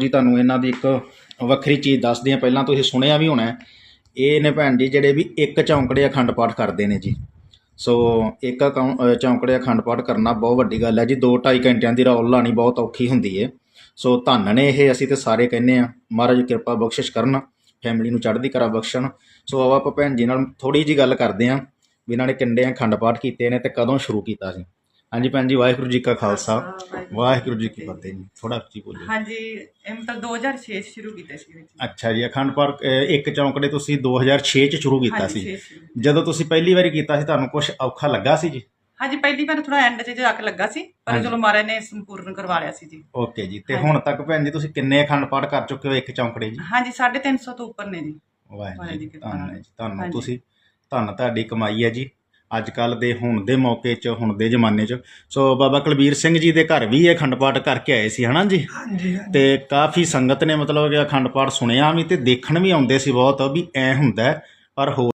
ਜੀ ਤੁਹਾਨੂੰ ਇਹਨਾਂ ਦੀ ਇੱਕ ਵੱਖਰੀ ਚੀਜ਼ ਦੱਸਦੇ ਆ ਪਹਿਲਾਂ ਤੁਸੀਂ ਸੁਣਿਆ ਵੀ ਹੋਣਾ ਇਹ ਨੇ ਭੈਣ ਜੀ ਜਿਹੜੇ ਵੀ ਇੱਕ ਚੌਂਕੜੇ ਅਖੰਡ ਪਾਠ ਕਰਦੇ ਨੇ ਜੀ। ਸੋ ਇੱਕ ਅਕਾਊਂ- ਚੌਂਕੜੇ ਅਖੰਡ ਪਾਠ ਕਰਨਾ ਬਹੁਤ ਵੱਡੀ ਗੱਲ ਹੈ ਜੀ। 2.5 ਘੰਟਿਆਂ ਦੀ ਰੌਲ ਲਾਣੀ ਬਹੁਤ ਔਖੀ ਹੁੰਦੀ ਏ ਸੋ ਧੰਨ ਨੇ ਇਹ, ਅਸੀਂ ਤੇ ਸਾਰੇ ਕਹਿੰਦੇ ਆ ਮਹਾਰਾਜ ਕਿਰਪਾ ਬਖਸ਼ਿਸ਼ ਕਰਨ ਫੈਮਿਲੀ ਨੂੰ ਚੜ੍ਹਦੀ ਕਰਾ ਬਖਸ਼ਣ। ਸੋ ਆਓ ਆਪਾਂ ਭੈਣ ਜੀ ਨਾਲ ਥੋੜੀ ਜੀ ਗੱਲ ਕਰਦੇ ਆ ਵੀ ਇਹਨਾਂ ਨੇ ਕਿੰਨੇ ਅਖੰਡ ਪਾਠ ਕੀਤੇ ਨੇ ਤੇ ਕਦੋਂ ਸ਼ੁਰੂ ਕੀਤਾ ਸੀ? ਹਾਂਜੀ ਭੈਣ ਜੀ ਵਾਹਿਗੁਰੂ ਜੀ ਕਾ ਖਾਲਸਾ। ਵਾਹਿਗੁਰੂ ਜੀ ਕੀ ਫਤਿਹ। ਜੀ। ਥੋੜਾ ਉੱਚੀ ਬੋਲੋ ਹਾਂਜੀ ਇਹ ਮਤਲਬ 2006 ਚ ਸ਼ੁਰੂ ਕੀਤੇ ਸੀ ਵਿੱਚ। ਅੱਛਾ ਜੀ ਅਖੰਡ ਪਾਠ ਅ, ਇੱਕ ਚੌਂਕੜੇ ਤੁਸੀਂ 2006 ਚ ਸ਼ੁਰੂ ਕੀਤਾ ਹਾਂਜੀ, ਸੀ। ਛੇ ਸ਼ੁਰੂ। ਜਦੋਂ ਤੁਸੀਂ ਪਹਿਲੀ ਵਾਰੀ ਕੀਤਾ ਸੀ ਤੁਹਾਨੂੰ ਕੁਝ ਔਖਾ ਲੱਗਾ ਸੀ ਜੀ? ਹਾਂਜੀ ਪਹਿਲੀ ਵਾਰ ਥੋੜਾ ਐਂਡ 'ਚ ਜਾ ਕੇ ਲੱਗਾ ਸੀ ਪਰ ਹਾਂਜੀ। ਚਲੋ ਮਹਾਰਾਜ ਨੇ ਸੰਪੂਰਨ ਕਰਵਾ ਲਿਆ ਸੀ ਜੀ। ਓਕੇ ਜੀ ਤੇ। ਹੁਣ ਤੱਕ ਭੈਣ ਜੀ ਤੁਸੀਂ ਕਿੰਨੇ ਅਖੰਡ ਪਾਠ ਕਰ ਚੁੱਕੇ ਹੋ ਇੱਕ ਚੌਂਕੜੇ ਜੀ? ਹਾਂਜੀ 350 ਤੋਂ ਉੱਪਰ ਨੇ ਜੀ। ਵਾਹਿਗੁਰੂ ਵਾਹਿਗੁਰੂ ਜੀ ਕੀ ਧੰਨ ਹੈ ਜੀ ਧੰਨ ਹਾਂਜੀ। ਤੁਸੀਂ। ਧੰਨ ਤੁਹਾਡੀ ਕਮਾਈ ਹੈ ਜੀ। ਅੱਜ ਕੱਲ ਦੇ ਹੁਣ ਦੇ ਮੌਕੇ 'ਚ ਹੁਣ ਦੇ ਜ਼ਮਾਨੇ 'ਚ ਸੋ ਬਾਬਾ ਕੁਲਬੀਰ ਸਿੰਘ ਜੀ ਦੇ ਘਰ ਵੀ ਇਹ ਅਖੰਡ ਪਾਠ ਕਰਕੇ ਆਏ ਸੀ ਹਨਾ ਜੀ ਹਾਂਜੀ। ਤੇ ਕਾਫੀ ਸੰਗਤ ਨੇ ਮਤਲਬ ਕਿ ਅਖੰਡ ਪਾਠ ਸੁਣਿਆ ਵੀ ਤੇ ਦੇਖਣ ਵੀ ਆਉਂਦੇ ਸੀ ਬਹੁਤ ਵੀ ਐ ਹੁੰਦਾ ਪਰ ਹੋ